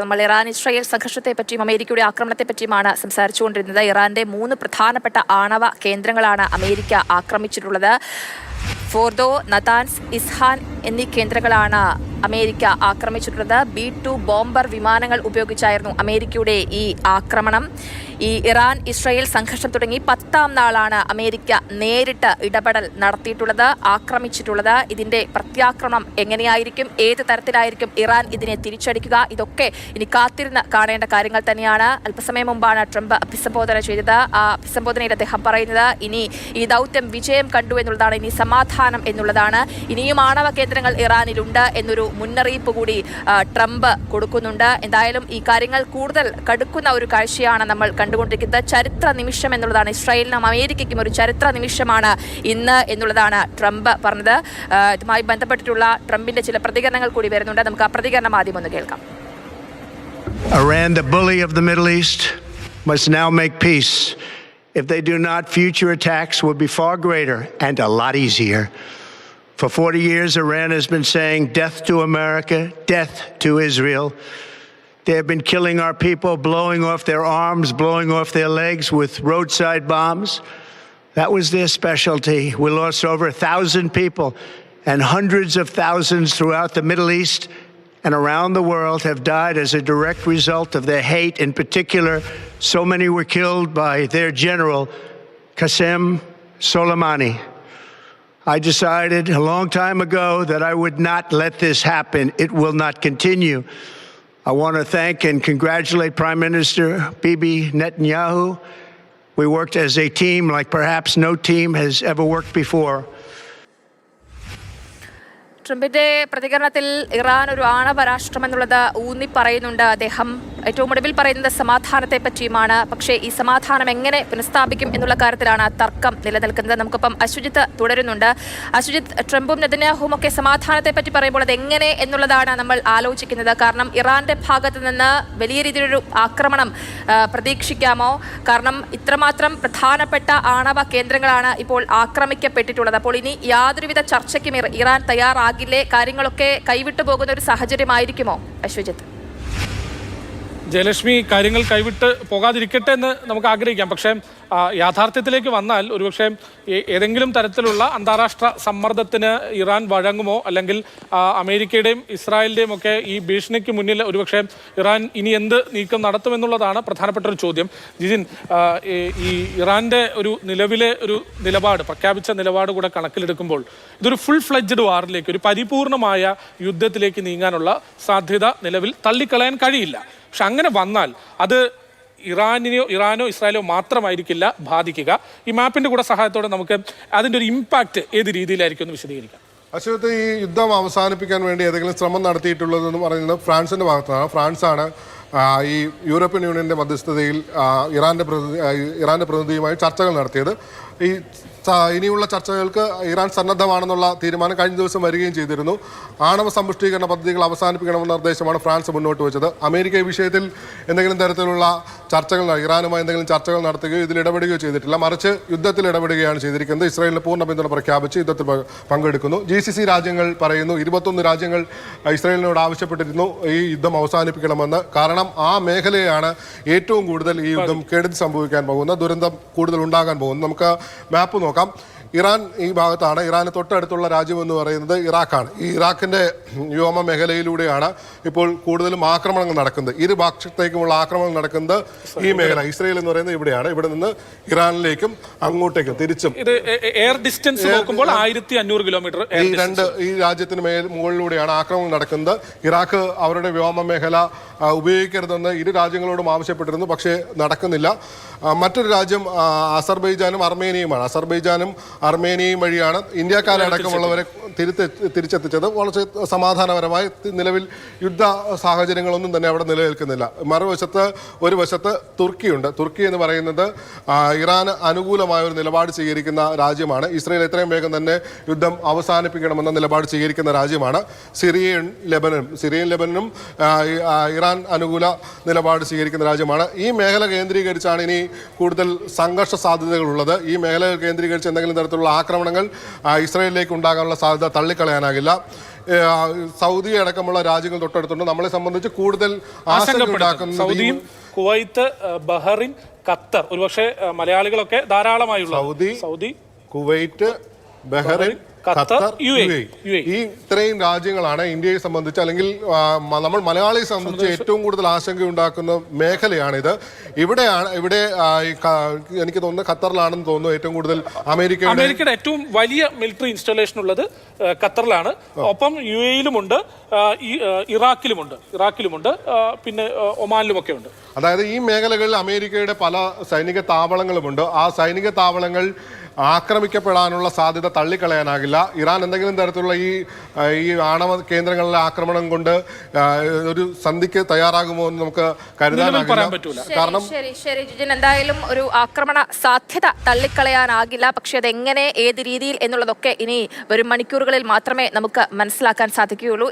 നമ്മൾ Iran Israel സംഘർഷത്തെ പറ്റിയും അമേരിക്കയുടെ ആക്രമണത്തെ പറ്റിയുമാണ് സംസാരിച്ചുകൊണ്ടിരുന്നത്. ഇറാന്റെ മൂന്ന് പ്രധാനപ്പെട്ട ആണവ കേന്ദ്രങ്ങളാണ് അമേരിക്ക ആക്രമിച്ചിട്ടുള്ളത്. ഫോർദോ നതാൻസ് ഇസ്ഹാൻ എന്നീ കേന്ദ്രങ്ങളാണ് അമേരിക്ക ആക്രമിച്ചിട്ടുള്ളത്. ബി ടു ബോംബർ വിമാനങ്ങൾ ഉപയോഗിച്ചായിരുന്നു അമേരിക്കയുടെ ഈ ആക്രമണം. ഈ ഇറാൻ ഇസ്രായേൽ സംഘർഷം തുടങ്ങി പത്താം നാളാണ് അമേരിക്ക നേരിട്ട് ഇടപെടൽ നടത്തിയിട്ടുള്ളത് ആക്രമിച്ചിട്ടുള്ളത്. ഇതിന്റെ പ്രത്യാക്രമണം എങ്ങനെയായിരിക്കും? ഏത് തരത്തിലായിരിക്കും ഇറാൻ ഇതിനെ തിരിച്ചടിക്കുക? ഇതൊക്കെ ഇനി കാത്തിരുന്ന് കാണേണ്ട കാര്യങ്ങൾ തന്നെയാണ്. അല്പസമയം മുമ്പാണ് ട്രംപ് അഭിസംബോധന ചെയ്തത്. ആ അഭിസംബോധനയിൽ അദ്ദേഹം പറയുന്നത് ഇനി ഈ ദൗത്യം വിജയം കണ്ടു എന്നുള്ളതാണ് ഇനി സമാധാനം എന്നുള്ളതാണ്. ഇനിയും ആണവ കേന്ദ്രങ്ങൾ ഇറാനിലുണ്ട് എന്നൊരു മുന്നറിയിപ്പ് കൂടി ട്രംപ് കൊടുക്കുന്നുണ്ട്. എന്തായാലും ഈ കാര്യങ്ങൾ കൂടുതൽ കടുക്കുന്ന ഒരു കാഴ്ചയാണ് നമ്മൾ കണ്ടുകൊണ്ടിരിക്കുന്നത്. ചരിത്ര നിമിഷം എന്നുള്ളതാണ് ഇസ്രായേലിനും അമേരിക്കയ്ക്കും ഒരു ചരിത്ര നിമിഷമാണ് ഇന്ന് എന്നുള്ളതാണ് ട്രംപ് പറഞ്ഞത്. ഇതുമായി ബന്ധപ്പെട്ടിട്ടുള്ള ട്രംപിന്റെ ചില പ്രതികരണങ്ങൾ കൂടി വരുന്നുണ്ട്. നമുക്ക് ആ പ്രതികരണം ആദ്യം ഒന്ന് കേൾക്കാം. Iran, the bully of the Middle East, must now make peace. If they do not, future attacks will be far greater and a lot easier. For 40 years, Iran has been saying death to America, death to Israel. They have been killing our people, blowing off their arms, blowing off their legs with roadside bombs. That was their specialty. We lost over a thousand people, and hundreds of thousands throughout the Middle East and around the world have died as a direct result of their hate. In particular, so many were killed by their general, Qasem Soleimani. I decided a long time ago that I would not let this happen. It will not continue. I want to thank and congratulate Prime Minister Bibi Netanyahu. We worked as a team like perhaps no team has ever worked before. ട്രംപിന്റെ പ്രതികരണത്തിൽ Iran ഒരു ആണവ രാഷ്ട്രം എന്നുള്ളത് ഊന്നി പറയുന്നുണ്ട് അദ്ദേഹം ഏറ്റവും ഒടുവിൽ പറയുന്നത് സമാധാനത്തെ പറ്റിയുമാണ് പക്ഷേ ഈ സമാധാനം എങ്ങനെ പുനഃസ്ഥാപിക്കും എന്നുള്ള കാര്യത്തിലാണ് തർക്കം നിലനിൽക്കുന്നത്. നമുക്കിപ്പം അശ്വജിത്ത് തുടരുന്നുണ്ട്. അശ്വജിത്ത് ട്രംപും നെതന്യാഹുവും ഒക്കെ സമാധാനത്തെ പറ്റി പറയുമ്പോൾ അത് എങ്ങനെ എന്നുള്ളതാണ് നമ്മൾ ആലോചിക്കുന്നത്. കാരണം ഇറാന്റെ ഭാഗത്ത് നിന്ന് വലിയ രീതിയിലൊരു ആക്രമണം പ്രതീക്ഷിക്കാമോ? കാരണം ഇത്രമാത്രം പ്രധാനപ്പെട്ട ആണവ കേന്ദ്രങ്ങളാണ് ഇപ്പോൾ ആക്രമിക്കപ്പെട്ടിട്ടുള്ളത്. അപ്പോൾ ഇനി യാതൊരുവിധ ചർച്ചയ്ക്കും ഇറാൻ തയ്യാറാകില്ലേ? കാര്യങ്ങളൊക്കെ കൈവിട്ടു പോകുന്ന ഒരു സാഹചര്യമായിരിക്കുമോ അശ്വജിത്ത് ജയലക്ഷ്മി കാര്യങ്ങൾ കൈവിട്ട് പോകാതിരിക്കട്ടെ എന്ന് നമുക്ക് ആഗ്രഹിക്കാം. പക്ഷേ യാഥാർത്ഥ്യത്തിലേക്ക് വന്നാൽ ഒരുപക്ഷെ ഏതെങ്കിലും തരത്തിലുള്ള അന്താരാഷ്ട്ര സമ്മർദ്ദത്തിന് ഇറാൻ വഴങ്ങുമോ? അല്ലെങ്കിൽ അമേരിക്കയുടെയും ഇസ്രായേലിന്റെയും ഒക്കെ ഈ ഭീഷണിക്ക് മുന്നിൽ ഒരുപക്ഷെ ഇറാൻ ഇനി എന്ത് നീക്കം നടത്തുമെന്നുള്ളതാണ് പ്രധാനപ്പെട്ട ഒരു ചോദ്യം. ജിജിൻ ഈ- ഇറാന്റെ ഒരു നിലവിലെ ഒരു നിലപാട് പ്രഖ്യാപിച്ച നിലപാട് കൂടെ കണക്കിലെടുക്കുമ്പോൾ ഇതൊരു ഫുൾ ഫ്ലെഡ്ജഡ് വാറിലേക്ക് ഒരു പരിപൂർണമായ യുദ്ധത്തിലേക്ക് നീങ്ങാനുള്ള സാധ്യത നിലവിൽ തള്ളിക്കളയാൻ കഴിയില്ല. പക്ഷെ അങ്ങനെ വന്നാൽ അത് ഇറാനിനെയോ ഇറാനോ ഇസ്രായേലോ മാത്രമായിരിക്കില്ല ബാധിക്കുക. ഈ മാപ്പിന്റെ കൂടെ സഹായത്തോടെ നമുക്ക് അതിന്റെ ഒരു ഇമ്പാക്റ്റ് ഏത് രീതിയിലായിരിക്കും എന്ന് വിശദീകരിക്കാം. അശ്വത്ത് ഈ യുദ്ധം അവസാനിപ്പിക്കാൻ വേണ്ടി ഏതെങ്കിലും ശ്രമം നടത്തിയിട്ടുള്ളതെന്ന് പറയുന്നത് ഫ്രാൻസിന്റെ ഭാഗത്താണ്. ഫ്രാൻസാണ് ഈ യൂറോപ്യൻ യൂണിയന്റെ മധ്യസ്ഥതയിൽ ഇറാന്റെ പ്രതി ആ, പ്രതിനിധിയുമായി ചർച്ചകൾ നടത്തിയത്. ഈ ഇനിയുള്ള ചർച്ചകൾക്ക് ഇറാൻ സന്നദ്ധമാണെന്നുള്ള തീരുമാനം കഴിഞ്ഞ ദിവസം വരികയും ചെയ്തിരുന്നു. ആണവ സമ്പുഷ്ടീകരണ പദ്ധതികൾ അവസാനിപ്പിക്കണമെന്ന നിർദ്ദേശമാണ് ഫ്രാൻസ് മുന്നോട്ട് വെച്ചത്. അമേരിക്ക ഈ വിഷയത്തിൽ എന്തെങ്കിലും തരത്തിലുള്ള ചർച്ചകൾ ഇറാനുമായി എന്തെങ്കിലും ചർച്ചകൾ നടത്തുകയോ ഇതിൽ ഇടപെടുകയോ ചെയ്തിട്ടില്ല. മറിച്ച് യുദ്ധത്തിൽ ഇടപെടുകയാണ് ചെയ്തിരിക്കുന്നത്. ഇസ്രായേലിന് പൂർണ പിന്തുണ പ്രഖ്യാപിച്ച് യുദ്ധത്തിൽ പങ്കെടുക്കുന്നു. ജി സി സി രാജ്യങ്ങൾ പറയുന്നു ഇരുപത്തൊന്ന് രാജ്യങ്ങൾ ഇസ്രായേലിനോട് ആവശ്യപ്പെട്ടിരുന്നു ഈ യുദ്ധം അവസാനിപ്പിക്കണമെന്ന്. കാരണം ആ മേഖലയാണ് ഏറ്റവും കൂടുതൽ ഈ യുദ്ധം കേടുതൽ സംഭവിക്കാൻ പോകുന്ന ദുരന്തം കൂടുതൽ ഉണ്ടാകാൻ പോകുന്നത്. നമുക്ക് മാപ്പ് നോക്കാം. ഇറാൻ ഈ ഭാഗത്താണ്. ഇറാന് തൊട്ടടുത്തുള്ള രാജ്യം എന്ന് പറയുന്നത് ഇറാഖാണ്. ഈ ഇറാഖിന്റെ വ്യോമ മേഖലയിലൂടെയാണ് ഇപ്പോൾ കൂടുതലും ആക്രമണങ്ങൾ നടക്കുന്നത്. ഇരു ഭാഗത്തേക്കുമുള്ള ആക്രമണം നടക്കുന്നത് ഈ മേഖല. ഇസ്രയേൽ എന്ന് പറയുന്നത് ഇവിടെയാണ്. ഇവിടെ നിന്ന് ഇറാനിലേക്കും അങ്ങോട്ടേക്കും തിരിച്ചും. ഇത് എയർ ഡിസ്റ്റൻസ് നോക്കുമ്പോൾ ആയിരത്തി അഞ്ഞൂറ് കിലോമീറ്റർ ഈ രണ്ട് ഈ രാജ്യത്തിന് മേൽ മുകളിലൂടെയാണ് ആക്രമണം നടക്കുന്നത്. ഇറാഖ് അവരുടെ വ്യോമ മേഖല ഉപയോഗിക്കരുതെന്ന് ഇരു രാജ്യങ്ങളോടും ആവശ്യപ്പെട്ടിരുന്നു പക്ഷേ നടക്കുന്നില്ല. മറ്റൊരു രാജ്യം അസർബൈജാനും അർമേനിയുമാണ് അസർബൈജാനും അർമേനിയയും വഴിയാണ് ഇന്ത്യക്കാരടക്കമുള്ളവരെ തിരുത്തെ തിരിച്ചെത്തിച്ചത്. വളരെ സമാധാനപരമായി നിലവിൽ യുദ്ധ സാഹചര്യങ്ങളൊന്നും തന്നെ അവിടെ നിലനിൽക്കുന്നില്ല. മറുവശത്ത് ഒരു വശത്ത് തുർക്കിയുണ്ട്. തുർക്കി എന്ന് പറയുന്നത് ഇറാൻ ഇറാന് അനുകൂലമായ ഒരു നിലപാട് സ്വീകരിക്കുന്ന രാജ്യമാണ്. ഇസ്രയേൽ എത്രയും വേഗം തന്നെ യുദ്ധം അവസാനിപ്പിക്കണമെന്ന നിലപാട് സ്വീകരിക്കുന്ന രാജ്യമാണ്. സിറിയൻ ലെബനനും സിറിയൻ ലെബനനും ഇറാൻ അനുകൂല നിലപാട് സ്വീകരിക്കുന്ന രാജ്യമാണ്. ഈ മേഖല കേന്ദ്രീകരിച്ചാണ് ഇനി കൂടുതൽ സംഘർഷ സാധ്യതകളുള്ളത്. ഈ മേഖല കേന്ദ്രീകരിച്ച് എന്തെങ്കിലും തരത്തിലുള്ള ആക്രമണങ്ങൾ ഇസ്രയേലിലേക്ക് ഉണ്ടാകാനുള്ള സാധ്യത തള്ളിക്കളയാനാകില്ല. സൗദി അടക്കമുള്ള രാജ്യങ്ങൾ തൊട്ടടുത്തുണ്ട്. നമ്മളെ സംബന്ധിച്ച് കൂടുതൽ സൗദിയും കുവൈത്ത് ബഹറിൻ ഖത്തർ ഒരുപക്ഷെ മലയാളികളൊക്കെ ധാരാളമായുള്ള Saudi, Saudi Kuwait Bahrain Qatar, U A. ഈ ഇത്രയും രാജ്യങ്ങളാണ് ഇന്ത്യയെ സംബന്ധിച്ച് അല്ലെങ്കിൽ നമ്മൾ മലയാളിയെ സംബന്ധിച്ച് ഏറ്റവും കൂടുതൽ ആശങ്ക ഉണ്ടാക്കുന്ന മേഖലയാണിത് ഇവിടെയാണ് ഇവിടെ എനിക്ക് തോന്നുന്നു ഖത്തറിലാണെന്ന് തോന്നുന്നു ഏറ്റവും കൂടുതൽ അമേരിക്ക അമേരിക്കയുടെ ഏറ്റവും വലിയ മിലിറ്ററി ഇൻസ്റ്റലേഷൻ ഉള്ളത് ഖത്തറിലാണ്. ഒപ്പം യു എയിലുമുണ്ട് ഇറാഖിലുമുണ്ട് ഇറാഖിലുമുണ്ട് പിന്നെ ഒമാനിലും ഒമാനിലുമൊക്കെ ഉണ്ട് അതായത് ഈ മേഖലകളിൽ അമേരിക്കയുടെ പല സൈനിക താവളങ്ങളുമുണ്ട്. ആ സൈനിക താവളങ്ങൾ ആക്രമിക്കപ്പെടാനുള്ള സാധ്യത തള്ളിക്കളയാനാകില്ല. ഇറാൻ എന്തെങ്കിലും തരത്തിലുള്ള ഈ ഈ ആണവ കേന്ദ്രങ്ങളിലെ ആക്രമണം കൊണ്ട് ഒരു സന്ധിക്ക് തയ്യാറാകുമോ എന്ന് നമുക്ക് കരുതാനാകില്ല. കാരണം ശരി ശരി ജിജിൻ എന്തായാലും ഒരു ആക്രമണ സാധ്യത തള്ളിക്കളയാനാകില്ല. പക്ഷെ അതെങ്ങനെ ഏത് രീതിയിൽ എന്നുള്ളതൊക്കെ ഇനി വരും മണിക്കൂറുകളിൽ മാത്രമേ നമുക്ക് മനസ്സിലാക്കാൻ സാധിക്കുകയുള്ളൂ.